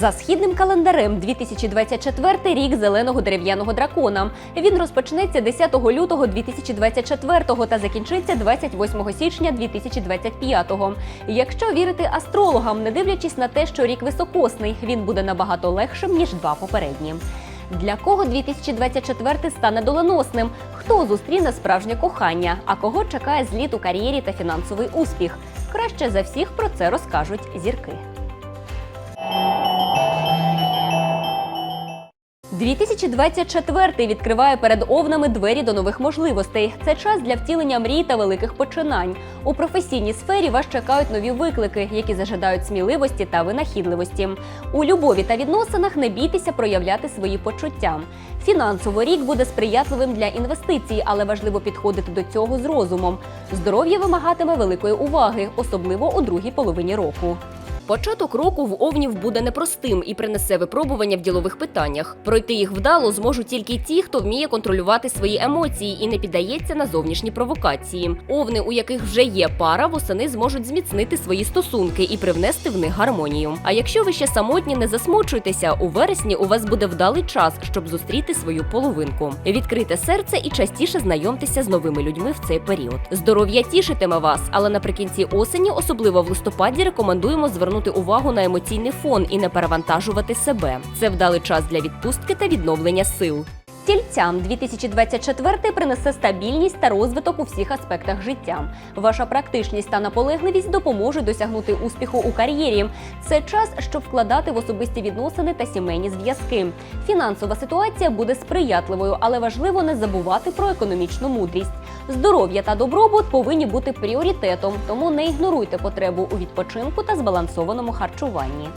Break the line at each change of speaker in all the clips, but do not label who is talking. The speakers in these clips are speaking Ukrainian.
За східним календарем 2024 рік зеленого дерев'яного дракона. Він розпочнеться 10 лютого 2024 та закінчиться 28 січня 2025. Якщо вірити астрологам, не дивлячись на те, що рік високосний, він буде набагато легшим ніж два попередні. Для кого 2024 стане доленосним? Хто зустріне справжнє кохання? А кого чекає зліт у кар'єрі та фінансовий успіх? Краще за всіх про це розкажуть зірки. 2024 відкриває перед овнами двері до нових можливостей. Це час для втілення мрій та великих починань. У професійній сфері вас чекають нові виклики, які зажадають сміливості та винахідливості. У любові та відносинах не бійтеся проявляти свої почуття. Фінансово рік буде сприятливим для інвестицій, але важливо підходити до цього з розумом. Здоров'я вимагатиме великої уваги, особливо у другій половині року. Початок року в овнів буде непростим і принесе випробування в ділових питаннях. Пройти їх вдало зможуть тільки ті, хто вміє контролювати свої емоції і не піддається на зовнішні провокації. Овни, у яких вже є пара, восени зможуть зміцнити свої стосунки і привнести в них гармонію. А якщо ви ще самотні, не засмучуйтеся. У вересні у вас буде вдалий час, щоб зустріти свою половинку. Відкрите серце і частіше знайомтеся з новими людьми в цей період. Здоров'я тішитиме вас, але наприкінці осені, особливо в листопаді, рекомендуємо звернути увагу на емоційний фон і не перевантажувати себе. Це вдалий час для відпустки та відновлення сил. Тільцям 2024 принесе стабільність та розвиток у всіх аспектах життя. Ваша практичність та наполегливість допоможуть досягнути успіху у кар'єрі. Це час, щоб вкладати в особисті відносини та сімейні зв'язки. Фінансова ситуація буде сприятливою, але важливо не забувати про економічну мудрість. Здоров'я та добробут повинні бути пріоритетом, тому не ігноруйте потребу у відпочинку та збалансованому харчуванні.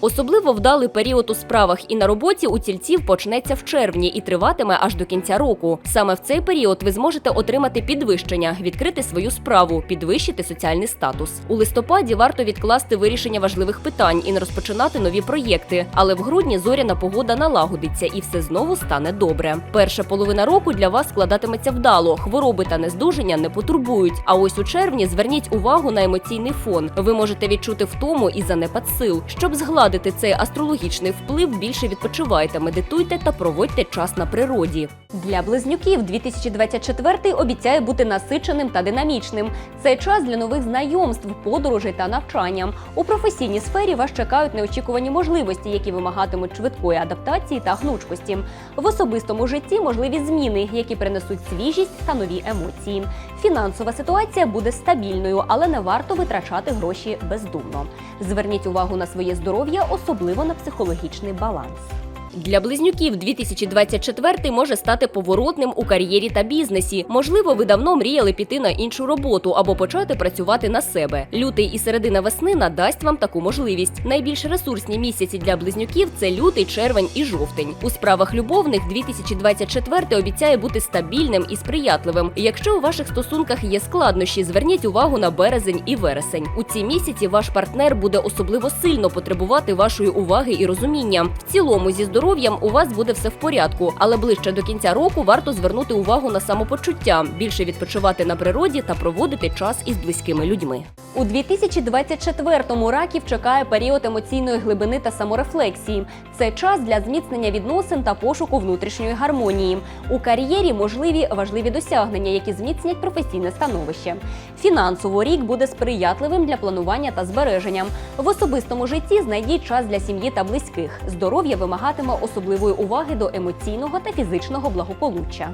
Особливо вдалий період у справах і на роботі у тільців почнеться в червні і триватиме аж до кінця року. Саме в цей період ви зможете отримати підвищення, відкрити свою справу, підвищити соціальний статус. У листопаді варто відкласти вирішення важливих питань і не розпочинати нові проєкти. Але в грудні зоряна погода налагодиться і все знову стане добре. Перша половина року для вас складатиметься вдало. Хвороби та нездужання не потурбують. А ось у червні зверніть увагу на емоційний фон. Ви можете відчути втому і занепад сил. Щоб згладити цей астрологічний вплив, більше відпочивайте, медитуйте та проводьте час на природі. Для близнюків 2024 обіцяє бути насиченим та динамічним. Це час для нових знайомств, подорожей та навчання. У професійній сфері вас чекають неочікувані можливості, які вимагатимуть швидкої адаптації та гнучкості. В особистому житті можливі зміни, які принесуть свіжість та нові емоції. Фінансова ситуація буде стабільною, але не варто витрачати гроші бездумно. Зверніть увагу на своє здоров'я, особливо на психологічний баланс. Для близнюків 2024 може стати поворотним у кар'єрі та бізнесі. Можливо, ви давно мріяли піти на іншу роботу або почати працювати на себе. Лютий і середина весни надасть вам таку можливість. Найбільш ресурсні місяці для близнюків це лютий, червень і жовтень. У справах любовних 2024 обіцяє бути стабільним і сприятливим. Якщо у ваших стосунках є складнощі, зверніть увагу на березень і вересень. У ці місяці ваш партнер буде особливо сильно потребувати вашої уваги і розуміння. В цілому зі здоров'ям у вас буде все в порядку, але ближче до кінця року варто звернути увагу на самопочуття, більше відпочивати на природі та проводити час із близькими людьми. У 2024-му раків чекає період емоційної глибини та саморефлексії. Це час для зміцнення відносин та пошуку внутрішньої гармонії. У кар'єрі можливі важливі досягнення, які зміцнять професійне становище. Фінансово рік буде сприятливим для планування та збереження. В особистому житті знайдіть час для сім'ї та близьких. Здоров'я вимагатиме особливої уваги до емоційного та фізичного благополуччя.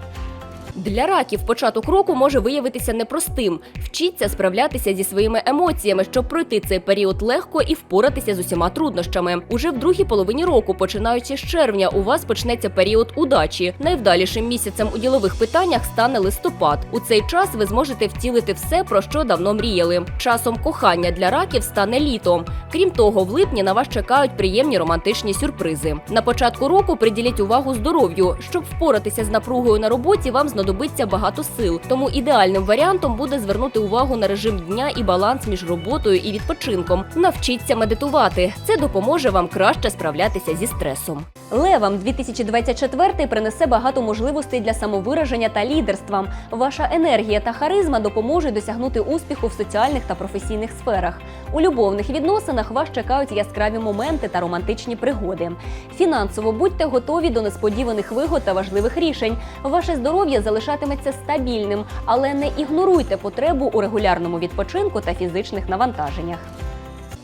Для раків початок року може виявитися непростим. Вчіться справлятися зі своїми емоціями, щоб пройти цей період легко і впоратися з усіма труднощами. Уже в другій половині року, починаючи з червня, у вас почнеться період удачі. Найвдалішим місяцем у ділових питаннях стане листопад. У цей час ви зможете втілити все, про що давно мріяли. Часом кохання для раків стане літом. Крім того, в липні на вас чекають приємні романтичні сюрпризи. На початку року приділіть увагу здоров'ю. Щоб впоратися з напругою на роботі, вам знадобиться знадобиться багато сил. Тому ідеальним варіантом буде звернути увагу на режим дня і баланс між роботою і відпочинком. Навчіться медитувати. Це допоможе вам краще справлятися зі стресом. Левам 2024 принесе багато можливостей для самовираження та лідерства. Ваша енергія та харизма допоможуть досягнути успіху в соціальних та професійних сферах. У любовних відносинах вас чекають яскраві моменти та романтичні пригоди. Фінансово будьте готові до несподіваних вигод та важливих рішень. Ваше здоров'я залишатиметься стабільним, але не ігноруйте потребу у регулярному відпочинку та фізичних навантаженнях.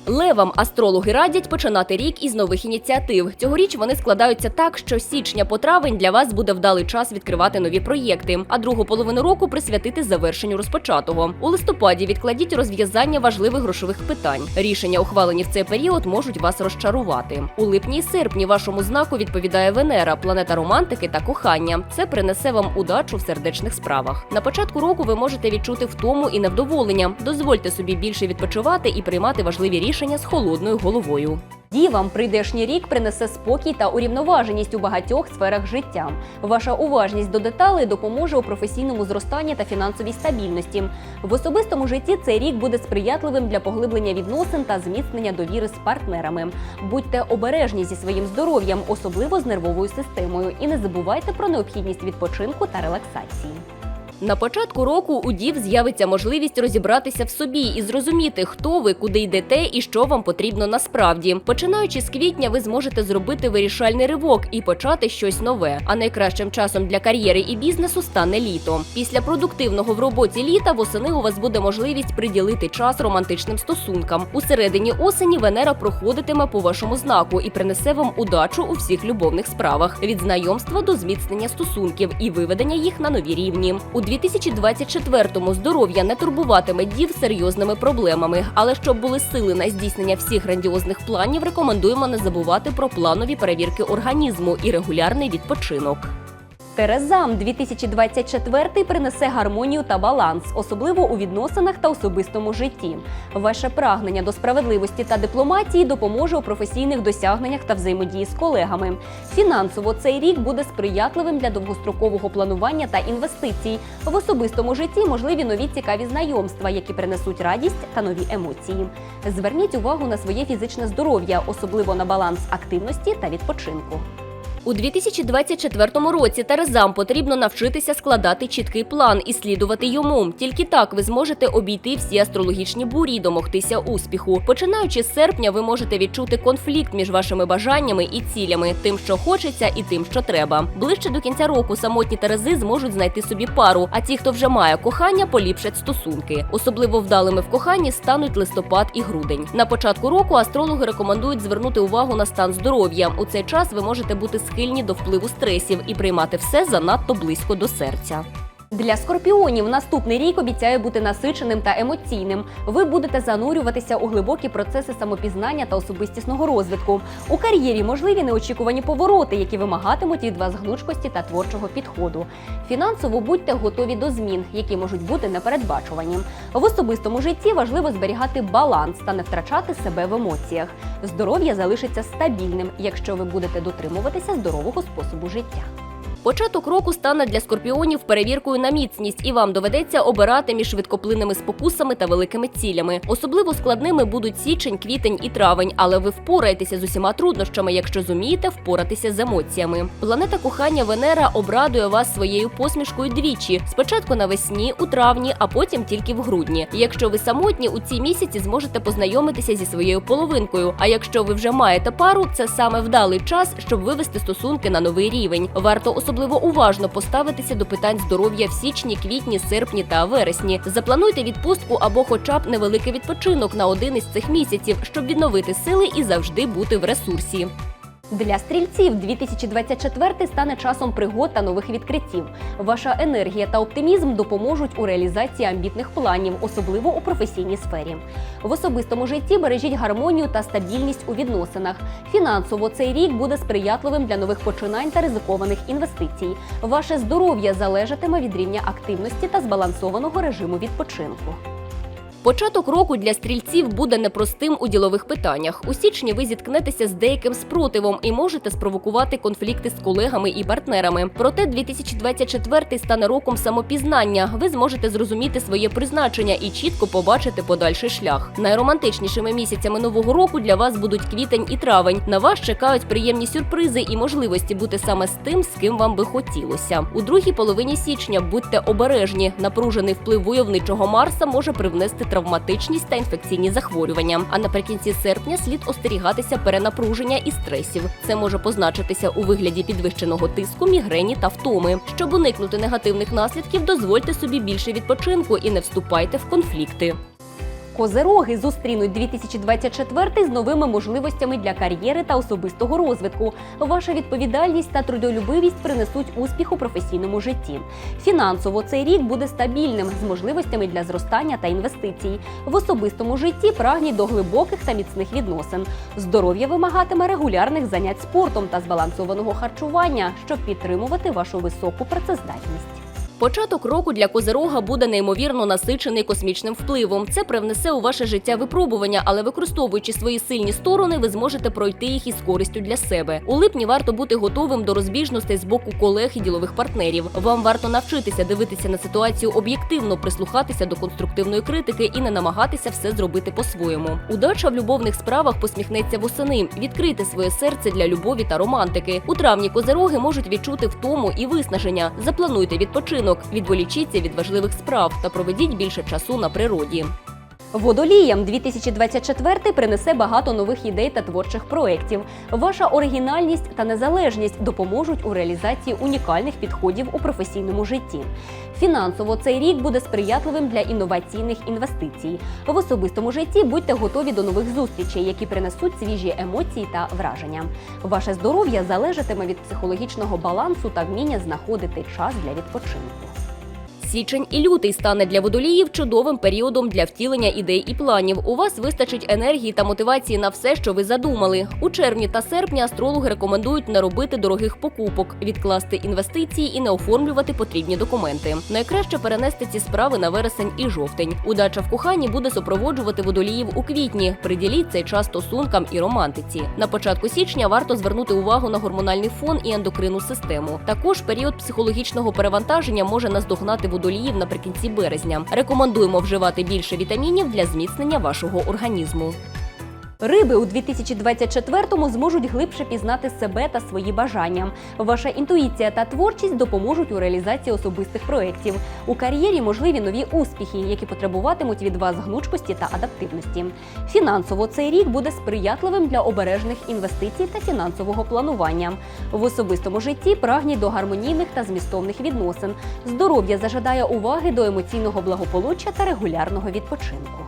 Левам астрологи радять починати рік із нових ініціатив. Цьогоріч вони складаються так, що січня по травень для вас буде вдалий час відкривати нові проєкти, а другу половину року присвятити завершенню розпочатого. У листопаді відкладіть розв'язання важливих грошових питань. Рішення, ухвалені в цей період, можуть вас розчарувати. У липні і серпні вашому знаку відповідає Венера, планета романтики та кохання. Це принесе вам удачу в сердечних справах. На початку року ви можете відчути втому і невдоволення. Дозвольте собі більше відпочивати і приймати важливі рішення з холодною головою. Дівам прийдешній рік принесе спокій та урівноваженість у багатьох сферах життя. Ваша уважність до деталей допоможе у професійному зростанні та фінансовій стабільності. В особистому житті цей рік буде сприятливим для поглиблення відносин та зміцнення довіри з партнерами. Будьте обережні зі своїм здоров'ям, особливо з нервовою системою, і не забувайте про необхідність відпочинку та релаксації. На початку року у дів з'явиться можливість розібратися в собі і зрозуміти, хто ви, куди йдете і що вам потрібно насправді. Починаючи з квітня, ви зможете зробити вирішальний ривок і почати щось нове. А найкращим часом для кар'єри і бізнесу стане літо. Після продуктивного в роботі літа восени у вас буде можливість приділити час романтичним стосункам. У середині осені Венера проходитиме по вашому знаку і принесе вам удачу у всіх любовних справах від знайомства до зміцнення стосунків і виведення їх на нові рівні. У 2024-му здоров'я не турбуватиме дів серйозними проблемами. Але щоб були сили на здійснення всіх грандіозних планів, рекомендуємо не забувати про планові перевірки організму і регулярний відпочинок. Терезам 2024 принесе гармонію та баланс, особливо у відносинах та особистому житті. Ваше прагнення до справедливості та дипломатії допоможе у професійних досягненнях та взаємодії з колегами. Фінансово цей рік буде сприятливим для довгострокового планування та інвестицій. В особистому житті можливі нові цікаві знайомства, які принесуть радість та нові емоції. Зверніть увагу на своє фізичне здоров'я, особливо на баланс активності та відпочинку. У 2024 році Терезам потрібно навчитися складати чіткий план і слідувати йому. Тільки так ви зможете обійти всі астрологічні бурі і домогтися успіху. Починаючи з серпня, ви можете відчути конфлікт між вашими бажаннями і цілями, тим, що хочеться, і тим, що треба. Ближче до кінця року самотні Терези зможуть знайти собі пару. А ті, хто вже має кохання, поліпшать стосунки. Особливо вдалими в коханні стануть листопад і грудень. На початку року астрологи рекомендують звернути увагу на стан здоров'я. У цей час ви можете бути схильні до впливу стресів і приймати все занадто близько до серця. Для скорпіонів наступний рік обіцяє бути насиченим та емоційним. Ви будете занурюватися у глибокі процеси самопізнання та особистісного розвитку. У кар'єрі можливі неочікувані повороти, які вимагатимуть від вас гнучкості та творчого підходу. Фінансово будьте готові до змін, які можуть бути непередбачувані. В особистому житті важливо зберігати баланс та не втрачати себе в емоціях. Здоров'я залишиться стабільним, якщо ви будете дотримуватися здорового способу життя. Початок року стане для скорпіонів перевіркою на міцність, і вам доведеться обирати між швидкоплинними спокусами та великими цілями. Особливо складними будуть січень, квітень і травень, але ви впораєтеся з усіма труднощами, якщо зумієте впоратися з емоціями. Планета кохання Венера обрадує вас своєю посмішкою двічі: спочатку навесні, у травні, а потім тільки в грудні. Якщо ви самотні, у ці місяці зможете познайомитися зі своєю половинкою. А якщо ви вже маєте пару, це саме вдалий час, щоб вивести стосунки на новий рівень. Варто особливо уважно поставитися до питань здоров'я в січні, квітні, серпні та вересні. Заплануйте відпустку або, хоча б невеликий відпочинок на один із цих місяців, щоб відновити сили і завжди бути в ресурсі. Для стрільців 2024 стане часом пригод та нових відкриттів. Ваша енергія та оптимізм допоможуть у реалізації амбітних планів, особливо у професійній сфері. В особистому житті бережіть гармонію та стабільність у відносинах. Фінансово цей рік буде сприятливим для нових починань та ризикованих інвестицій. Ваше здоров'я залежатиме від рівня активності та збалансованого режиму відпочинку. Початок року для стрільців буде непростим у ділових питаннях. У січні ви зіткнетеся з деяким спротивом і можете спровокувати конфлікти з колегами і партнерами. Проте 2024 стане роком самопізнання. Ви зможете зрозуміти своє призначення і чітко побачити подальший шлях. Найромантичнішими місяцями нового року для вас будуть квітень і травень. На вас чекають приємні сюрпризи і можливості бути саме з тим, з ким вам би хотілося. У другій половині січня будьте обережні. Напружений вплив войовничого Марса може привнести травматичність та інфекційні захворювання. А наприкінці серпня слід остерігатися перенапруження і стресів. Це може позначитися у вигляді підвищеного тиску, мігрені та втоми. Щоб уникнути негативних наслідків, дозвольте собі більше відпочинку і не вступайте в конфлікти. Козероги зустрінуть 2024 з новими можливостями для кар'єри та особистого розвитку. Ваша відповідальність та трудолюбивість принесуть успіх у професійному житті. Фінансово цей рік буде стабільним з можливостями для зростання та інвестицій. В особистому житті прагніть до глибоких та міцних відносин. Здоров'я вимагатиме регулярних занять спортом та збалансованого харчування, щоб підтримувати вашу високу працездатність. Початок року для Козирога буде неймовірно насичений космічним впливом. Це привнесе у ваше життя випробування, але використовуючи свої сильні сторони, ви зможете пройти їх із користю для себе. У липні варто бути готовим до розбіжностей з боку колег і ділових партнерів. Вам варто навчитися дивитися на ситуацію об'єктивно, прислухатися до конструктивної критики і не намагатися все зробити по-своєму. Удача в любовних справах посміхнеться восени. Відкрийте своє серце для любові та романтики. У травні козироги можуть відчути втому і виснаження. Заплануйте відпочинок, відволічіться від важливих справ та проведіть більше часу на природі. Водоліям 2024 принесе багато нових ідей та творчих проєктів. Ваша оригінальність та незалежність допоможуть у реалізації унікальних підходів у професійному житті. Фінансово цей рік буде сприятливим для інноваційних інвестицій. В особистому житті будьте готові до нових зустрічей, які принесуть свіжі емоції та враження. Ваше здоров'я залежатиме від психологічного балансу та вміння знаходити час для відпочинку. Січень і лютий стане для водоліїв чудовим періодом для втілення ідей і планів. У вас вистачить енергії та мотивації на все, що ви задумали. У червні та серпні астрологи рекомендують не робити дорогих покупок, відкласти інвестиції і не оформлювати потрібні документи. Найкраще перенести ці справи на вересень і жовтень. Удача в коханні буде супроводжувати водоліїв у квітні. Приділіть цей час стосункам і романтиці. На початку січня варто звернути увагу на гормональний фон і ендокринну систему. Також період психологічного перевантаження може наздогнати водоліїв наприкінці березня. Рекомендуємо вживати більше вітамінів для зміцнення вашого організму. Риби у 2024-му зможуть глибше пізнати себе та свої бажання. Ваша інтуїція та творчість допоможуть у реалізації особистих проєктів. У кар'єрі можливі нові успіхи, які потребуватимуть від вас гнучкості та адаптивності. Фінансово цей рік буде сприятливим для обережних інвестицій та фінансового планування. В особистому житті прагніть до гармонійних та змістовних відносин. Здоров'я зажадає уваги до емоційного благополуччя та регулярного відпочинку.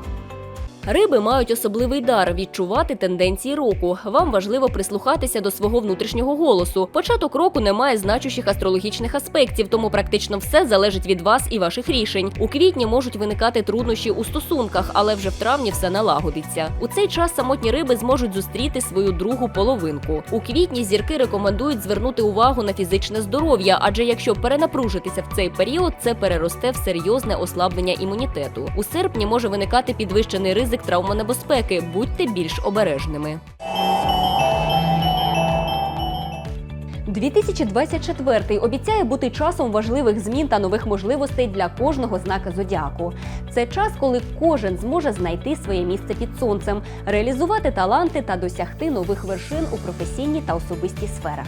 Риби мають особливий дар відчувати тенденції року. Вам важливо прислухатися до свого внутрішнього голосу. Початок року не має значущих астрологічних аспектів, тому практично все залежить від вас і ваших рішень. У квітні можуть виникати труднощі у стосунках, але вже в травні все налагодиться. У цей час самотні риби зможуть зустріти свою другу половинку. У квітні зірки рекомендують звернути увагу на фізичне здоров'я, адже якщо перенапружитися в цей період, це переросте в серйозне ослаблення імунітету. У серпні може виникати підвищений ризик травмонебезпеки. Будьте більш обережними. 2024 обіцяє бути часом важливих змін та нових можливостей для кожного знака зодіаку. Це час, коли кожен зможе знайти своє місце під сонцем, реалізувати таланти та досягти нових вершин у професійній та особистій сферах.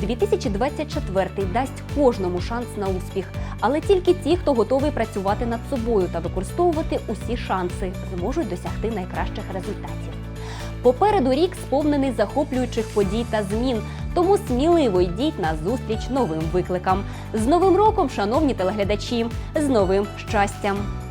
2024 дасть кожному шанс на успіх, але тільки ті, хто готовий працювати над собою та використовувати усі шанси, зможуть досягти найкращих результатів. Попереду рік сповнений захоплюючих подій та змін, тому сміливо йдіть на зустріч новим викликам. З новим роком, шановні телеглядачі, з новим щастям!